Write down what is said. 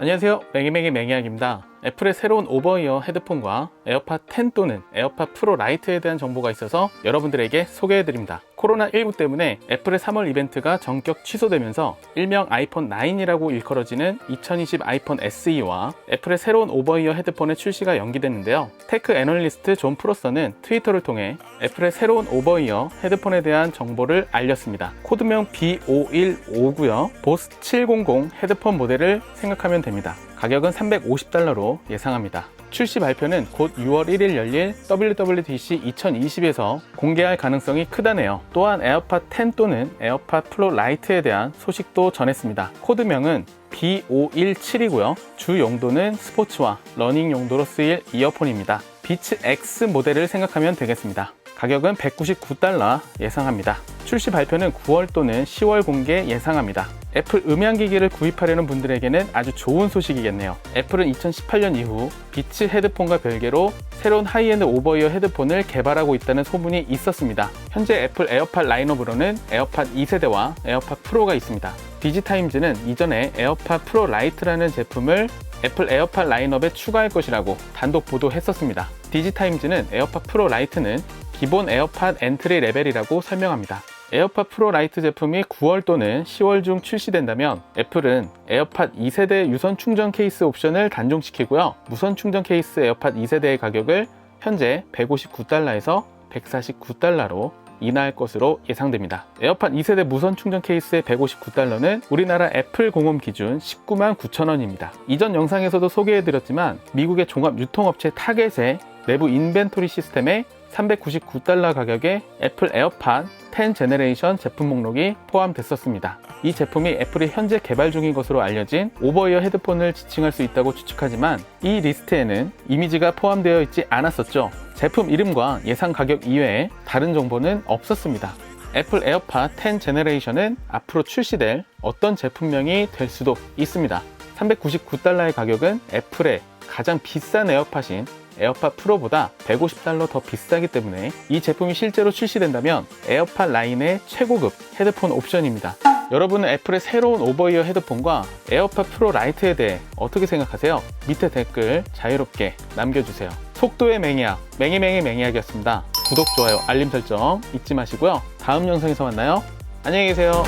안녕하세요. 맹이맹이 맹이학입니다. 애플의 새로운 오버이어 헤드폰과 에어팟 10 또는 에어팟 프로 라이트에 대한 정보가 있어서 여러분들에게 소개해드립니다. 코로나19 때문에 애플의 3월 이벤트가 전격 취소되면서 일명 아이폰 9이라고 일컬어지는 2020 아이폰 SE와 애플의 새로운 오버이어 헤드폰의 출시가 연기됐는데요. 테크 애널리스트 존 프로서는 트위터를 통해 애플의 새로운 오버이어 헤드폰에 대한 정보를 알렸습니다. 코드명 B515고요. 보스 700 헤드폰 모델을 생각하면 됩니다. 가격은 350달러로 예상합니다. 출시 발표는 곧 6월 1일 열릴 WWDC 2020에서 공개할 가능성이 크다네요. 또한 에어팟 10 또는 에어팟 프로 라이트에 대한 소식도 전했습니다. 코드명은 B517이고요. 주 용도는 스포츠와 러닝 용도로 쓰일 이어폰입니다. 비츠 X 모델을 생각하면 되겠습니다. 가격은 199달러 예상합니다. 출시 발표는 9월 또는 10월 공개 예상합니다. 애플 음향기기를 구입하려는 분들에게는 아주 좋은 소식이겠네요. 애플은 2018년 이후 비츠 헤드폰과 별개로 새로운 하이엔드 오버이어 헤드폰을 개발하고 있다는 소문이 있었습니다. 현재 애플 에어팟 라인업으로는 에어팟 2세대와 에어팟 프로가 있습니다. 디지타임즈는 이전에 에어팟 프로 라이트라는 제품을 애플 에어팟 라인업에 추가할 것이라고 단독 보도했었습니다. 디지타임즈는 에어팟 프로 라이트는 기본 에어팟 엔트리 레벨이라고 설명합니다. 에어팟 프로 라이트 제품이 9월 또는 10월 중 출시된다면 애플은 에어팟 2세대 유선 충전 케이스 옵션을 단종시키고요. 무선 충전 케이스 에어팟 2세대의 가격을 현재 159달러에서 149달러로 인하할 것으로 예상됩니다. 에어팟 2세대 무선 충전 케이스의 159달러는 우리나라 애플 공홈 기준 19만 9천 원입니다. 이전 영상에서도 소개해드렸지만 미국의 종합 유통업체 타겟의 내부 인벤토리 시스템에 399달러 가격의 애플 에어팟 10 제네레이션 제품 목록이 포함됐었습니다. 이 제품이 애플이 현재 개발 중인 것으로 알려진 오버이어 헤드폰을 지칭할 수 있다고 추측하지만 이 리스트에는 이미지가 포함되어 있지 않았었죠. 제품 이름과 예상 가격 이외에 다른 정보는 없었습니다. 애플 에어팟 10 제네레이션은 앞으로 출시될 어떤 제품명이 될 수도 있습니다. 399달러의 가격은 애플의 가장 비싼 에어팟인 에어팟 프로보다 150달러 더 비싸기 때문에 이 제품이 실제로 출시된다면 에어팟 라인의 최고급 헤드폰 옵션입니다. 여러분은 애플의 새로운 오버이어 헤드폰과 에어팟 프로 라이트에 대해 어떻게 생각하세요? 밑에 댓글 자유롭게 남겨주세요. 속도의 맹이약, 맹이맹이 맹이약이었습니다. 구독, 좋아요, 알림 설정 잊지 마시고요. 다음 영상에서 만나요. 안녕히 계세요.